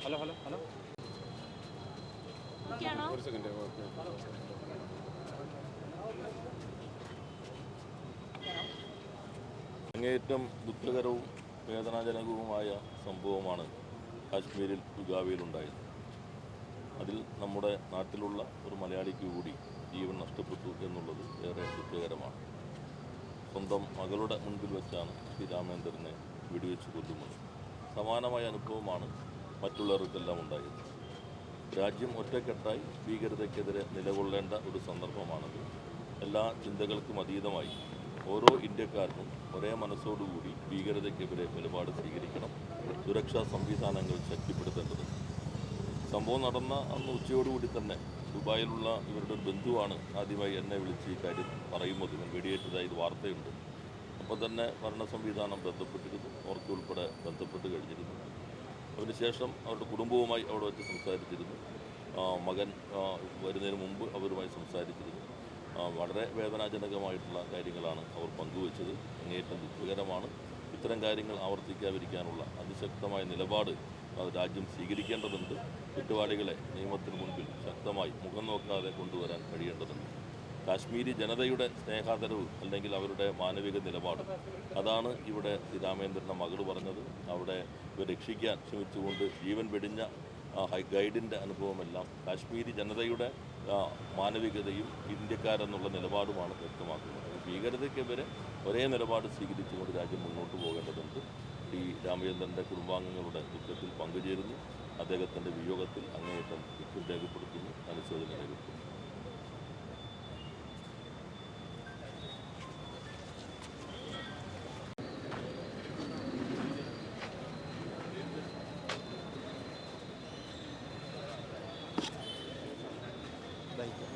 Hello hello hello. ഒരു second അങ്ങേറ്റം ദുഃഖകരവും വേദനാജനകവുമായ സംഭവമാണ് കാശ്മീരിൽ ഉഗാവിയിലുണ്ടായത്. അതിൽ നമ്മുടെ നാട്ടിലുള്ള ഒരു മലയാളിക്ക് കൂടി ജീവൻ നഷ്ടപ്പെട്ടു എന്ന് സ്വന്തം മകളുടെ മുൻപിൽ വെച്ചാണ് ശ്രീ രാമേന്ദ്രനെ വെടിവെച്ച് കൊല്ലുന്നത്. സമാനമായ അനുഭവമാണ് മറ്റുള്ളവർക്കെല്ലാം ഉണ്ടായത്. രാജ്യം ഒറ്റക്കെട്ടായി ഭീകരതയ്ക്കെതിരെ നിലകൊള്ളേണ്ട ഒരു സന്ദർഭമാണത്. എല്ലാ ചിന്തകൾക്കും അതീതമായി ഓരോ ഇന്ത്യക്കാരനും ഒരേ മനസ്സോടുകൂടി ഭീകരതയ്ക്കെതിരെ നിലപാട് സ്വീകരിക്കണം. സുരക്ഷാ സംവിധാനങ്ങൾ ശക്തിപ്പെടുത്തേണ്ടതുണ്ട്. സംഭവം നടന്ന അന്ന് ഉച്ചയോടുകൂടി തന്നെ ദുബായിലുള്ള ഇവരുടെ ബന്ധുവാണ് ആദ്യമായി എന്നെ വിളിച്ച് ഈ കാര്യം പറയുമ്പോൾ ഞാൻ വെടിയേറ്റതായി ഇത് വാർത്തയുണ്ട്. അപ്പോൾ തന്നെ ഭരണ സംവിധാനം ബന്ധപ്പെട്ടിരുന്നു അവർക്ക് ഉൾപ്പെടെ ബന്ധപ്പെട്ട് കഴിഞ്ഞിരുന്നു. അതിനുശേഷം അവരുടെ കുടുംബവുമായി അവിടെ വെച്ച് സംസാരിച്ചിരുന്നു. മകൻ വരുന്നതിന് മുമ്പ് അവരുമായി സംസാരിച്ചിരുന്നു. വളരെ വേദനാജനകമായിട്ടുള്ള കാര്യങ്ങളാണ് അവർ പങ്കുവച്ചത്. അങ്ങേയറ്റം ദുഃഖകരമാണ്. ഇത്തരം കാര്യങ്ങൾ ആവർത്തിക്കാതിരിക്കാനുള്ള അതിശക്തമായ നിലപാട് രാജ്യം സ്വീകരിക്കേണ്ടതുണ്ട്. കുറ്റവാളികളെ നിയമത്തിന് മുൻപിൽ ശക്തമായി മുഖം നോക്കാതെ കൊണ്ടുവരാൻ കഴിയേണ്ടതുണ്ട്. കാശ്മീരി ജനതയുടെ സ്നേഹാദരവ് അല്ലെങ്കിൽ അവരുടെ മാനവിക നിലപാട്. അതാണ് ഇവിടെ ശ്രീ രാമേന്ദ്രന്റെ മകൾ പറഞ്ഞത്. അവിടെ രക്ഷിക്കാൻ ശ്രമിച്ചുകൊണ്ട് ജീവൻ വെടിഞ്ഞ ഹൈ ഗൈഡിന്റെ അനുഭവമെല്ലാം കാശ്മീരി ജനതയുടെ മാനവികതയും ഇന്ത്യക്കാരെന്നുള്ള നിലപാടുമാണ് വ്യക്തമാക്കുന്നത്. ഭീകരതയ്ക്കെതിരെ ഒരേ നിലപാട് സ്വീകരിച്ചുകൊണ്ട് രാജ്യം മുന്നോട്ട് പോകേണ്ടതുണ്ട്. ഡി രാമചന്ദ്രന്റെ കുടുംബാംഗങ്ങളുടെ ദുഃഖത്തിൽ പങ്കുചേരുന്നു. അദ്ദേഹത്തിന്റെ വിയോഗത്തിൽ അങ്ങേയറ്റം ദുഃഖം আলাইকুম